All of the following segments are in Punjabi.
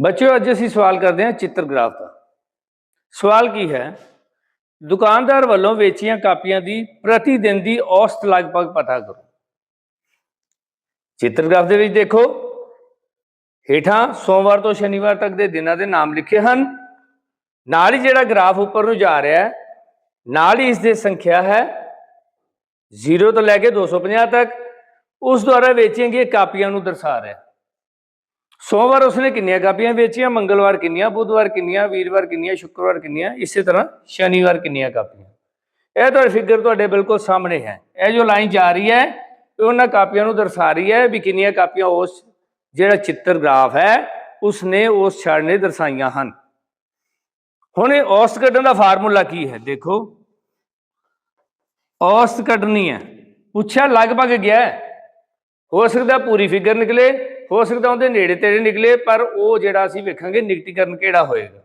ਬੱਚਿਓ, ਅੱਜ ਅਸੀਂ ਸਵਾਲ ਕਰਦੇ ਹਾਂ ਚਿੱਤਰਗ੍ਰਾਫ ਦਾ। ਸਵਾਲ ਕੀ ਹੈ? ਦੁਕਾਨਦਾਰ ਵੱਲੋਂ ਵੇਚੀਆਂ ਕਾਪੀਆਂ ਦੀ ਪ੍ਰਤੀ ਦਿਨ ਦੀ ਔਸਤ ਲਗਭਗ ਪਤਾ ਕਰੋ। ਚਿੱਤਰਗ੍ਰਾਫ ਦੇ ਵਿੱਚ ਦੇਖੋ, ਹੇਠਾਂ ਸੋਮਵਾਰ ਤੋਂ ਸ਼ਨੀਵਾਰ ਤੱਕ ਦੇ ਦਿਨਾਂ ਦੇ ਨਾਮ ਲਿਖੇ ਹਨ। ਨਾਲ ਹੀ ਜਿਹੜਾ ਗ੍ਰਾਫ ਉੱਪਰ ਨੂੰ ਜਾ ਰਿਹਾ ਹੈ, ਨਾਲ ਹੀ ਇਸ ਦੀ ਸੰਖਿਆ ਹੈ 0 ਤੋਂ ਲੈ ਕੇ 250 ਤੱਕ। ਉਸ ਦੁਆਰਾ ਵੇਚੀਆਂ ਗਈਆਂ ਕਾਪੀਆਂ ਨੂੰ ਦਰਸਾ ਰਿਹਾ ਹੈ। ਸੋਮਵਾਰ ਉਸਨੇ ਕਿੰਨੀਆਂ ਕਾਪੀਆਂ ਵੇਚੀਆਂ, ਮੰਗਲਵਾਰ ਕਿੰਨੀਆਂ, ਬੁੱਧਵਾਰ ਕਿੰਨੀਆਂ, ਵੀਰਵਾਰ ਕਿੰਨੀਆਂ, ਸ਼ੁੱਕਰਵਾਰ ਕਿੰਨੀਆਂ, ਇਸੇ ਤਰ੍ਹਾਂ ਸ਼ਨੀਵਾਰ ਕਿੰਨੀਆਂ ਕਾਪੀਆਂ ਇਹ ਤੁਹਾਡੀ ਫਿਗਰ ਤੁਹਾਡੇ ਬਿਲਕੁਲ ਸਾਹਮਣੇ ਹੈ। ਇਹ ਜੋ ਲਾਈਨ ਜਾ ਰਹੀ ਹੈ ਉਹਨਾਂ ਕਾਪੀਆਂ ਨੂੰ ਦਰਸਾ ਰਹੀ ਹੈ ਵੀ ਕਿੰਨੀਆਂ ਕਾਪੀਆਂ ਉਸ ਜਿਹੜਾ ਚਿੱਤਰ ਗ੍ਰਾਫ ਹੈ, ਉਸਨੇ ਉਸ ਛੜ ਨੇ ਦਰਸਾਈਆਂ ਹਨ। ਹੁਣ ਇਹ ਔਸਤ ਕੱਢਣ ਦਾ ਫਾਰਮੂਲਾ ਕੀ ਹੈ? ਦੇਖੋ। ਔਸਤ ਕੱਢਣੀ ਹੈ। ਪੁੱਛਿਆ, ਲਗਭਗ ਗਿਆ ਹੋ ਸਕਦਾ ਪੂਰੀ ਫਿਗਰ ਨਿਕਲੇ। ਹੋ ਸਕਦਾ ਉਹਦੇ ਨੇੜੇ ਤੇੜੇ ਨਿਕਲੇ, ਪਰ ਉਹ ਜਿਹੜਾ ਅਸੀਂ ਵੇਖਾਂਗੇ ਨਿਗਟੀਕਰਨ ਕਿਹੜਾ ਹੋਏਗਾ।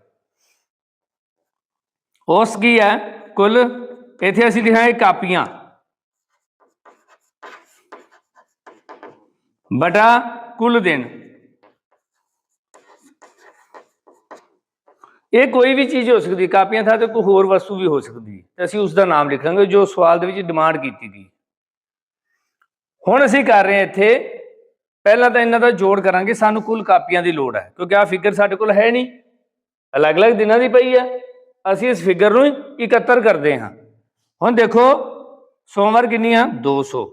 ਉਸ ਕੀ ਹੈ? ਕੁੱਲ ਇੱਥੇ ਅਸੀਂ ਲਿਖਾਂਗੇ ਕਾਪੀਆਂ। ਬਟਾ ਕੁੱਲ ਦਿਨ। ਇਹ ਕੋਈ ਵੀ ਚੀਜ਼ ਹੋ ਸਕਦੀ, ਕਾਪੀਆਂ ਥਾਂ ਤੇ ਕੋਈ ਹੋਰ ਵਸਤੂ ਵੀ ਹੋ ਸਕਦੀ ਤੇ ਅਸੀਂ ਉਸ ਦਾ ਨਾਮ ਲਿਖਾਂਗੇ ਜੋ ਸਵਾਲ ਦੇ ਵਿੱਚ ਡਿਮਾਂਡ ਕੀਤੀ ਗਈ ਹੁਣ ਅਸੀਂ ਕਰ ਰਹੇ ਹਾਂ ਇੱਥੇ ਪਹਿਲਾਂ ਤਾਂ ਇਹਨਾਂ ਦਾ ਜੋੜ ਕਰਾਂਗੇ, ਸਾਨੂੰ ਕੁੱਲ ਕਾਪੀਆਂ ਦੀ ਲੋੜ ਹੈ, ਕਿਉਂਕਿ ਆ ਫਿਗਰ ਸਾਡੇ ਕੋਲ ਹੈ ਨਹੀਂ। ਅਲੱਗ-ਅਲੱਗ ਦਿਨਾਂ ਦੀ ਪਈ ਹੈ, ਅਸੀਂ ਇਸ ਫਿਗਰ ਨੂੰ ਇਕੱਤਰ ਕਰਦੇ ਹਾਂ। ਹੁਣ ਦੇਖੋ, ਸੋਮਵਾਰ ਕਿੰਨੀਆਂ 200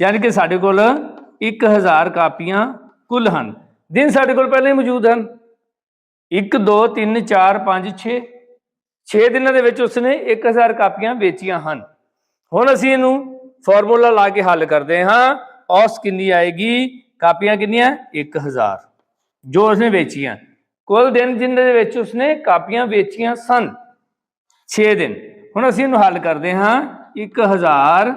ਯਾਨੀ ਕਿ ਸਾਡੇ ਕੋਲ 1000 ਕਾਪੀਆਂ ਕੁੱਲ ਹਨ। ਦਿਨ ਸਾਡੇ ਕੋਲ ਪਹਿਲਾਂ ਹੀ ਮੌਜੂਦ ਹਨ। 1 2 3 4 5 6 6 ਦਿਨਾਂ ਦੇ ਵਿੱਚ ਉਸਨੇ 1000 ਕਾਪੀਆਂ ਵੇਚੀਆਂ ਹਨ। ਹੁਣ ਅਸੀਂ ਇਹਨੂੰ ਫਾਰਮੂਲਾ ਲਾ ਕੇ ਹੱਲ ਕਰਦੇ ਹਾਂ। ਔਸ ਕਿੰਨੀ ਆਏਗੀ? ਕਾਪੀਆਂ ਕਿੰਨੀਆਂ? 1000 ਜੋ ਉਸਨੇ ਵੇਚੀਆਂ। ਕੁੱਲ ਦਿਨ ਜਿੰਨੇ ਦੇ ਵਿੱਚ ਉਸਨੇ ਕਾਪੀਆਂ ਵੇਚੀਆਂ ਸਨ? 6 ਦਿਨ। ਹੁਣ ਅਸੀਂ ਇਹਨੂੰ ਹੱਲ ਕਰਦੇ ਹਾਂ। 1000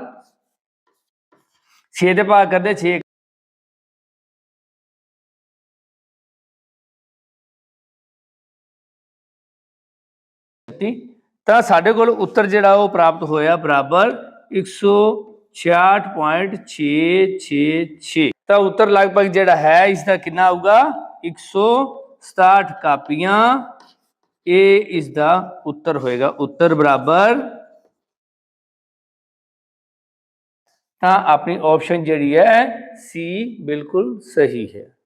6 ਦੇ ਭਾਗ ਕਰਦੇ 6 ਤਾਂ ਸਾਡੇ ਕੋਲ ਉੱਤਰ ਜਿਹੜਾ ਉਹ ਪ੍ਰਾਪਤ ਹੋਇਆ ਬਰਾਬਰ 166.666 ਤਾਂ ਉੱਤਰ ਲਗਭਗ ਜਿਹੜਾ ਹੈ ਇਸ ਦਾ ਕਿੰਨਾ ਆਊਗਾ? 167 ਕਾਪੀਆਂ। ਇਹ ਇਸ ਦਾ ਉੱਤਰ ਹੋਏਗਾ, ਉੱਤਰ ਬਰਾਬਰ। ਤਾਂ ਆਪਣੀ ਆਪਸ਼ਨ ਜਿਹੜੀ ਹੈ ਸੀ ਬਿਲਕੁਲ ਸਹੀ ਹੈ।